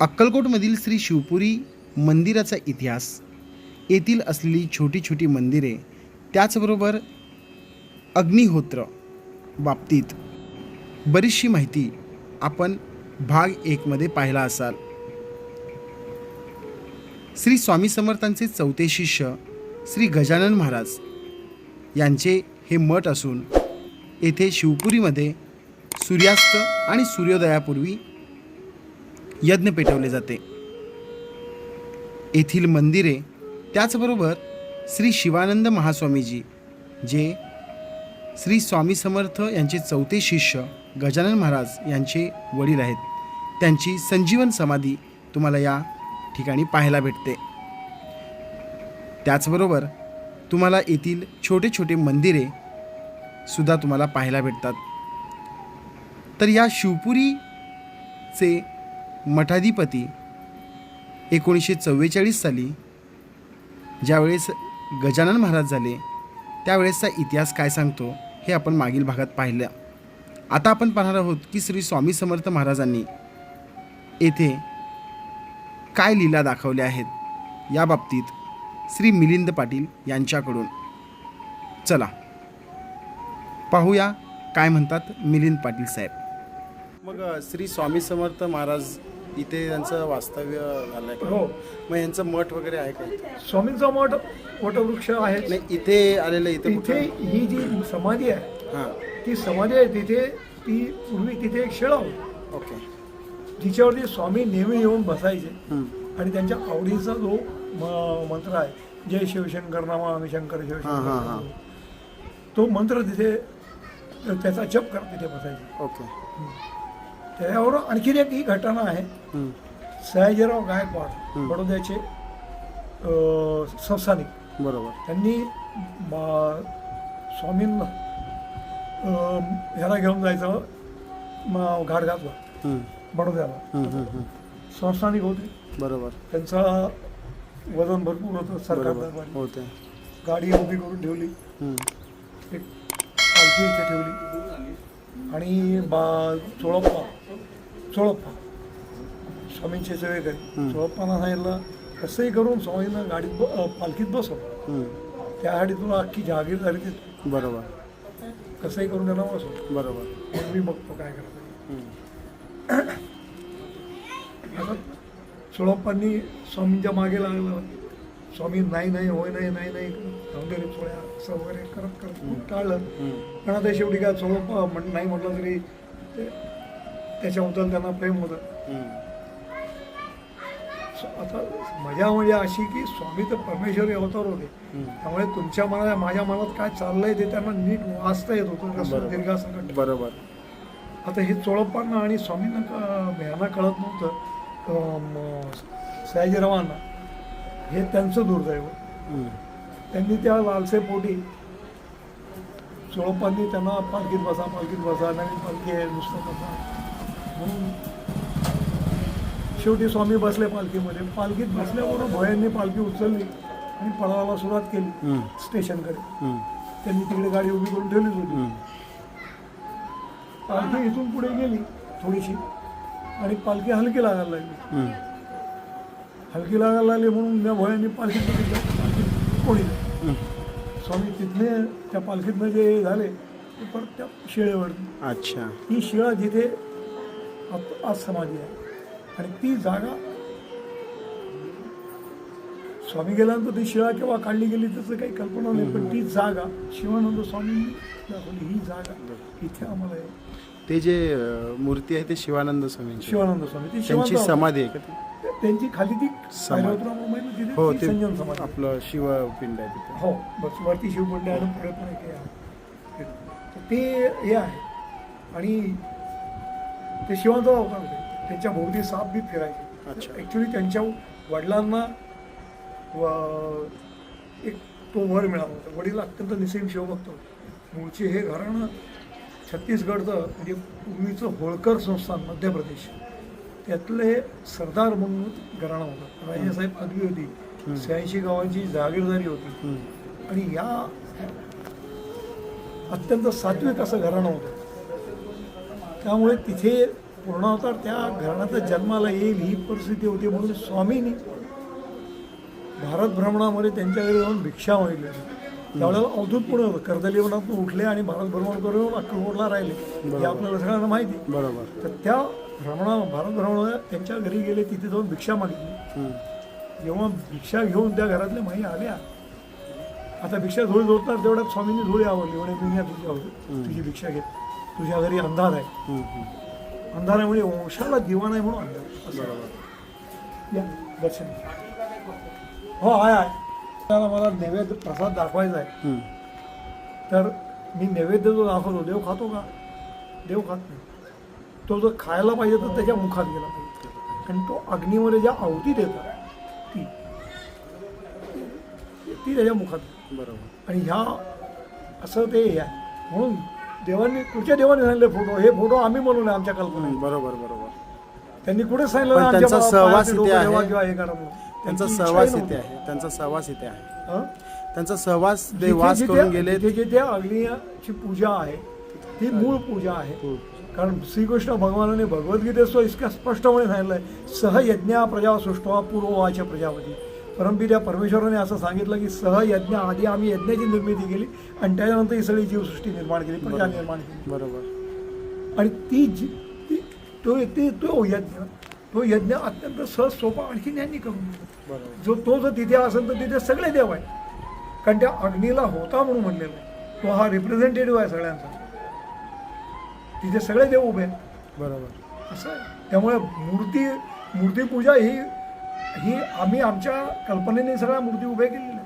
अक्कलकोटमधील श्री शिवपुरी मंदिराचा इतिहास. येथील असलेली छोटी छोटी मंदिरे त्याचबरोबर अग्निहोत्र बाबतीत बरीचशी माहिती आपण भाग एकमध्ये पाहिला असाल. श्री स्वामी समर्थांचे चौथे शिष्य श्री गजानन महाराज यांचे हे मठ असून येथे शिवपुरीमध्ये सूर्यास्त आणि सूर्योदयापूर्वी यज्ञ पेटवले जाते. येथील मंदिरे त्याचबरोबर श्री शिवानंद महास्वामीजी जे श्री स्वामी समर्थ यांचे चौथे शिष्य गजानन महाराज यांचे वडील आहेत. त्यांची संजीवन समाधी तुम्हाला या ठिकाणी पाहायला भेटते. त्याचबरोबर तुम्हाला येथील छोटे छोटे मंदिरे सुद्धा तुम्हाला पाहायला भेटतात. तर या शिवपुरीचे मठाधिपती एकोणीसशे चव्वेचाळीस साली ज्यावेळेस गजानन महाराज झाले त्यावेळेसचा इतिहास काय सांगतो हे आपण मागील भागात पाहिलं. आता आपण पाहणार आहोत की श्री स्वामी समर्थ महाराजांनी येथे काय लीला दाखवल्या आहेत या बाबतीत श्री मिलिंद पाटील यांच्याकडून. चला पाहूया काय म्हणतात मिलिंद पाटील साहेब. मग श्री स्वामी समर्थ महाराज इथे त्यांचं वास्तव्य झालं आहे हो. मग यांचं मठ वगैरे आहे का स्वामींचा मठ वटवृक्ष आहे. नाही इथे आलेलं इथे तिथे ही जी समाधी आहे हां. ती समाधी आहे तिथे ती पूर्वी तिथे एक शिळा होती. ओके. जिच्यावरती स्वामी नेहमी येऊन बसायचे. आणि त्यांच्या आवडीचा जो म- मंत्र आहे जय शिवशंकर नामा आम्ही शंकर हां, हां, हां. शिवशंकर. तो मंत्र तिथे त्याचा जप करत तिथे बसायचे. ओके. त्याच्यावर आणखीन एक ही घटना आहे. हं. सयाजीराव गायकवाड बडोद्याचे संस्थानिक. बरोबर. त्यांनी स्वामींना ह्याला घेऊन जायचं म- घाटघाटला हं. बडोद्याला. संस्थानिक होते. बरोबर. त्यांचा वजन भरपूर होतं सरकार. होते. गाडी उभी करून ठेवली. एक पालखी इथे ठेवली. आणि बा चोळप्पा चोळप्पा. स्वामींचे सेवेकरी हं. चोळप्पाना सांगितलं कसंही करून स्वामींना गाडीत पालखीत बसव. त्यासाठी तुला अख्खी जहागीर झाली ती बरोबर. कसंही करून त्यांना बसव. बरोबर. मग मी बघतो काय करतो चोळप्पांनी स्वामींच्या मागे लागलं. स्वामी नाही नाही होय नाही नाही नाही सौंदर्य चोळ्या असं वगैरे करत करत खूप टाळलं. पण आता शेवटी काय चोळप्पा म्हण नाही म्हटलं तरी त्याच्याबद्दल त्यांना प्रेम होतं. हं. आता मजा म्हणजे अशी की स्वामी तर परमेश्वरी अवतार होते. त्यामुळे तुमच्या मनात माझ्या मनात काय चाललंय ते त्यांना नीट वाचता येत होतं. दीर्घासकट. बरोबर. आता हे चोळप्पांना आणि स्वामींना क- यांना कळत नव्हतं. सयाजीरावांना. हे त्यांचं दुर्दैव. त्यांनी त्या लालसे पोटी चोळप्पांनी त्यांना पालखीत बसा पालखीत बसा नवीन पालखी आहे नुसतं बसा. म्हणून शेवटी स्वामी बसले पालखीमध्ये पालखीत बसल्याबरोबर भोयांनी पालखी उचलली आणि पळायला सुरुवात केली. स्टेशनकडे. त्यांनी तिकडे गाडी उभी करून ठेवलीच होती. पालखी इथून पुढे गेली थोडीशी आणि पालखी हलकी लागायला लागली. हलकी लागायला लागली म्हणून त्या भोयांनी पालखी कोणी. स्वामी तिथले त्या पालखीतनं जे झाले ते परत त्या शिळेवरती अच्छा ही शिळा जिथे आत- आज समाधी आहे. आणि ती जागा स्वामी गेल्यानंतर ती शिळा केव्हा काढली गेली त्याचं काही कल्पना नाही पण ती जागा शिवानंद स्वामींनी दाखवली ही जागा इथे आम्हाला आहे. ते जे मूर्ती आहे ते शिवानंद स्वामींची. शिवानंद स्वामी. ती त्यांची शिवानंद समाधी आहे का ती? त्यांची खाली ती समाधी. भैरवतराव मुंबईला तिथे हो ती ते संजन समाधी. आहे. आपलं शिवपिंड आहे तिथे. हो बस वरती शिवपंड आहे आणि पुढे पण एक हे आहे. तर ते हे आहे. आणि ते शिवांचा अवतार होते? त्यांच्या भोवती साप बी. फिरायचे. ॲक्च्युली त्यांच्या वडिलांना व- एक तो वर मिळाला होता. वडील अत्यंत निसईम शिवभक्त होते. मूळचे हे घराणं छत्तीसगडचं म्हणजे पूर्वीचं होळकर संस्थान मध्य प्रदेश. त्यातले सरदार म्हणून घराणं होतं. राजेसाहेब पदवी होती. शहाऐंशी गावांची जागीरदारी होती. आणि या अत्यंत सात्विक असं घराणं होतं. त्यामुळे तिथे पूर्णावतार त्या घराण्यात जन्माला येईल ही परिस्थिती होती म्हणून स्वामींनी भारत भ्रमणामध्ये त्यांच्या घरी जाऊन भिक्षा मागितली त्यावेळेला अवधूत पुणे होतं. कर्दलीवनातून उठले आणि भारत भ्रमण करून अक्कलकोटला राहिले. हे आपल्याला सगळ्यांना माहिती. बरोबर. तर त्या भ्रमणा भारत भ्रमणामध्ये त्यांच्या घरी गेले तिथे जाऊन भिक्षा मागितली. जेव्हा भिक्षा घेऊन त्या घरातल्या माई आल्या आता भिक्षा धुळी धुतणार तेवढ्यात स्वामींनी धुळी आवडली. म्हणे दुनिया तुझी आवडली तुझी भिक्षा घेत तुझ्या घरी अंधार आहे. हम्म, हम्म. अंधार आहे म्हणजे वंशाला दिवा नाही म्हणून अंधार. असं या दर्शन. हो आहे आहे. त्याला मला नैवेद्य प्रसाद दाखवायचा आहे. तर मी नैवेद्य जो दाखवतो देव खातो का? देव खात नाही. तो जर खायला पाहिजे तर त्याच्या मुखात गेला पाहिजे. आणि तो अग्नीमध्ये ज्या आहुती देतात ती. ती त्याच्या मुखात. बरोबर. आणि ह्या असं ते आहे. म्हणून देवांनी कुठच्या देवाने सांगितले फोटो. हे फोटो आम्ही बनवले आमच्या कल्पनेत हम्म, बरोबर बरोबर. त्यांनी कुठे सांगितलं पण ना, आमच्या त्यांचा सहवास पायाचे इथे डोकं आहे. ठेवा किंवा हे करा म्हणून. त्यांचा त्यांची सहवास इथे नव्हती. आहे. त्यांचा सहवास इथे आहे. हं? त्यांचा सहवास ते जिथे- वास जिथे- करून गेले जिथे जिथे अग्नीची पूजा आहे ती मूळ पूजा आहे. कारण श्रीकृष्ण भगवानाने भगवद्गीतेत इतक्या स्पष्टपणे सांगितलंय. सहयज्ञ प्रजा सृष्टवा पूर्ववाच्या प्रजापती. परमपित्या परमेश्वराने असं सांगितलं की सहयज्ञ आधी आम्ही यज्ञाची निर्मिती केली आणि त्याच्यानंतर ही सगळी जीवसृष्टी निर्माण केली प्रजा निर्माण केली. बरोबर. आणि ती जी ती तो ती तो यज्ञ तो यज्ञ अत्यंत सहज सोपा आणखीन यांनी करून. बरोबर. जो तो जर तिथे असेल तर तिथे सगळे देव आहे कारण त्या अग्नीला होता म्हणून म्हणलेलं आहे. तो हा रिप्रेझेंटेटिव्ह आहे सगळ्यांचा. तिथे सगळे देव उभे आहेत. बरोबर. असं आहे. त्यामुळे मूर्ती मूर्तीपूजा ही ही आम्ही आमच्या कल्पनेने सगळ्या मूर्ती उभ्या केलेल्या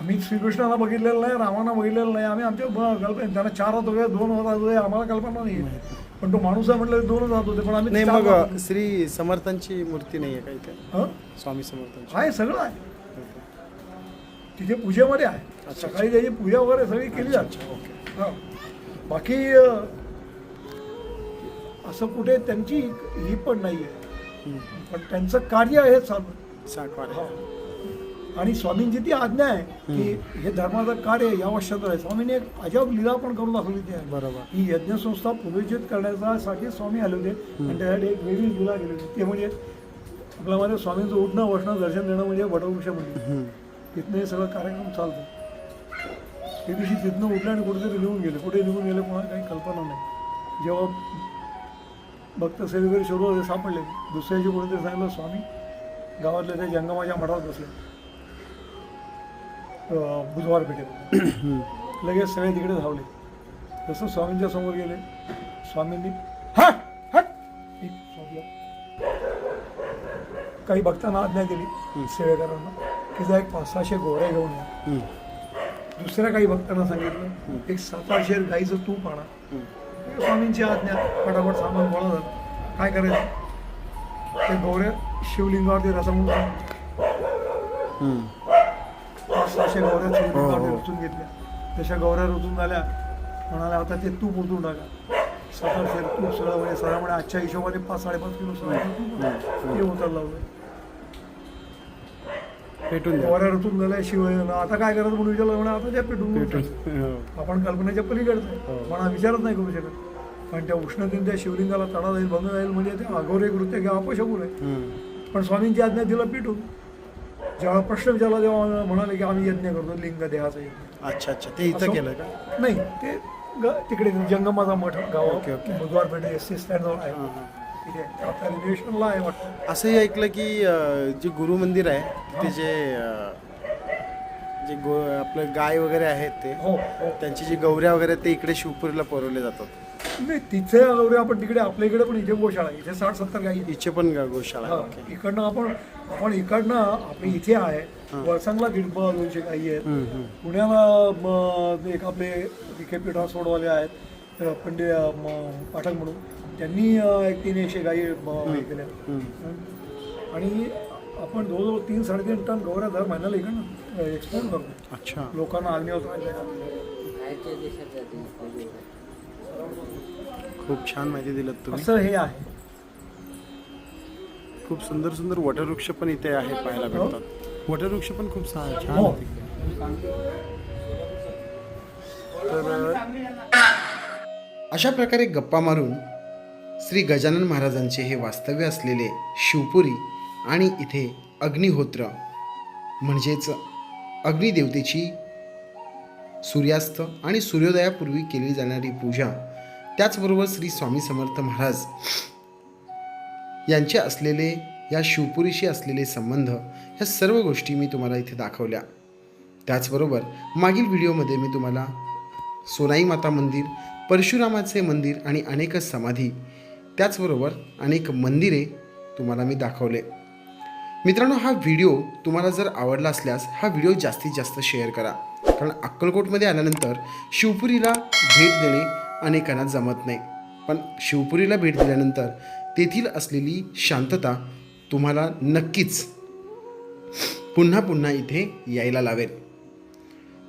आम्ही श्रीकृष्णाला बघितलेलं नाही रामाना बघितलेलं नाही. आम्ही आमच्या कल्पने त्यांना चार हात होते दोन हात होते आम्हाला कल्पना नाही पण तो माणूस आहे म्हटलं दोनच हात होते. पण आम्ही नाही मग. श्री समर्थांची मूर्ती नाही आहे का इथे? हं? स्वामी समर्थांची. आहे सगळं आहे. तिथे पूजेमध्ये आहे. सकाळी त्याची पूजा वगैरे सगळी केली जाते. हा. बाकी असं कुठे त्यांची ही पण नाही आहे. पण त्यांचं कार्य आहे चालू साठवार हा. आणि स्वामींची ती आज्ञा आहे की हे धर्माचं कार्य या वर्षात आहे. स्वामींनी एक अजब लीला पण करून दाखवली ती आहे. बरोबर. ही यज्ञसंस्था पुनर्जित करण्यासाठी स्वामी आले होते. आणि त्यासाठी एक वेगळी लीला केली होती. ते म्हणजे आपल्या मध्ये स्वामींचं उठणं बसणं दर्शन देणं म्हणजे वटवृक्ष म्हणजे. तिथनं हे सगळं कार्यक्रम चालतो. ते दिवशी तिथनं उठले आणि कुठेतरी निघून गेले. कुठे निघून गेले कोणाला काही कल्पना नाही. जेव्हा भक्त सेवेकरी शोधू होते सापडले. दुसऱ्या दिवशी कोणीतरी सांगितलं स्वामी गावातल्या त्या जंगमाच्या मठात बसले. बुधवार पेठेत लगेच सगळे तिकडे धावले. जसं स्वामींच्या समोर गेले स्वामींनी हट हट. काही भक्तांना आज्ञा दिली सेवेकरांना की जा एक पाच सहाशे गोऱ्या घेऊन या. दुसऱ्या काही भक्तांना सांगितलं एक सात आठशे गाईचं तूप आणा. स्वामींची आज्ञा फटाफट सामान गोळा काय करायचं? ते गौऱ्या शिवलिंगावरती. पाच सहाशे गौऱ्या हो, शिवलिंगावरती हो. रचून घेतल्या. तशा गौऱ्या रचून झाल्या. म्हणाल्या आता ते तूप उतरून टाका. सात आठशे तूप सगळं म्हणजे सगळं म्हणजे आजच्या हिशोबाने पाच साडेपाच किलो सगळं होतं. ते उतरलं लावलं पेटून द्या. गौऱ्या रचून झाल्या शिव आता काय करायचं म्हणून विचारलं म्हणे आता त्या पेटून. पेटून हो. आपण कल्पनेच्या पलीकडचं. पण हा विचारच नाही करू शकत. कारण त्या उष्णतेने त्या शिवलिंगाला तडा जाईल भंग जाईल म्हणजे ते अघोरे कृत्य किंवा अपशकून आहे. हम्म. पण स्वामींची आज्ञा दिलं पिटून. जेव्हा प्रश्न विचारला तेव्हा म्हणाले की आम्ही यज्ञ करतो लिंग देहाचा यज्ञ. अच्छा अच्छा. ते इथं केलं का? नाही ते ग- तिकडे जंगमाचा मठ गाव. बुधवार पेठ एस सी स्टँडवर आहे. रिलेशनला आहे वाटतं असंही ऐकलं की अं, जे गुरु मंदिर आहे तिथे जे अं, जे गो आपलं गाय वगैरे आहेत ते हो हो त्यांची जी गौऱ्या वगैरे ते इकडे शिवपुरीला पुरवले जातात नाही तिथे गौरी आपण तिकडे आपल्या इकडे पण इथे गोशाळा आहे. इथे साठ सत्तर गाई आहेत. इथे पण गा- गोशाळा हा. ओके इकडनं आपण आपण इकडनं आपली इथे आहे वरसांगला दीड दोनशे गाई आहेत हम्म, हम्म. पुण्याला म, एक आपले विखे पिठा सोडवाले आहेत अ, पंडित अ, म, पाठक म्हणून त्यांनी एक तीन एकशे गाई हे. केल्या. आणि आपण जवळजवळ तीन साडेतीन टन गौऱ्या दर महिन्याला इकडनं एक्सपोर्ट करतो. अच्छा. लोकांना अग्निहोत खूप छान माहिती दिलं तुम्ही. असं हे आहे. खूप सुंदर सुंदर वटवृक्ष पण इथे आहे पाहायला भेटतात. वटवृक्ष पण खूप छान छान हो. इकडे. तर अशा प्रकारे गप्पा मारून श्री गजानन महाराजांचे हे वास्तव्य असलेले शिवपुरी आणि इथे अग्निहोत्र. म्हणजेच अग्निदेवतेची सूर्यास्त आणि सूर्योदयापूर्वी केली जाणारी पूजा. त्याचबरोबर श्री स्वामी समर्थ महाराज यांचे असलेले या शिवपुरीशी असलेले संबंध ह्या सर्व गोष्टी मी तुम्हाला इथे दाखवल्या. त्याचबरोबर मागील व्हिडिओमध्ये मी तुम्हाला सोनाई माता मंदिर परशुरामाचे मंदिर आणि अनेक समाधी त्याचबरोबर अनेक मंदिरे तुम्हाला मी दाखवले. मित्रांनो हा व्हिडिओ तुम्हाला जर आवडला असल्यास हा व्हिडिओ जास्तीत जास्त शेअर करा. कारण अक्कलकोटमध्ये आल्यानंतर शिवपुरीला भेट देणे अनेकांना जमत नाही. पण शिवपुरीला भेट दिल्यानंतर तेथील असलेली शांतता तुम्हाला नक्कीच पुन्हा पुन्हा इथे यायला लावेल.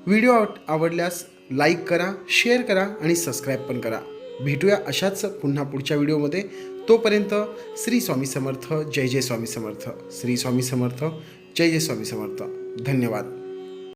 व्हिडिओ आव- आवडल्यास लाईक करा शेअर करा आणि सबस्क्राईब पण करा. भेटूया अशाच पुन्हा पुढच्या व्हिडिओमध्ये. तोपर्यंत श्री स्वामी समर्थ जय जय स्वामी समर्थ. श्री स्वामी समर्थ जय जय स्वामी समर्थ. धन्यवाद.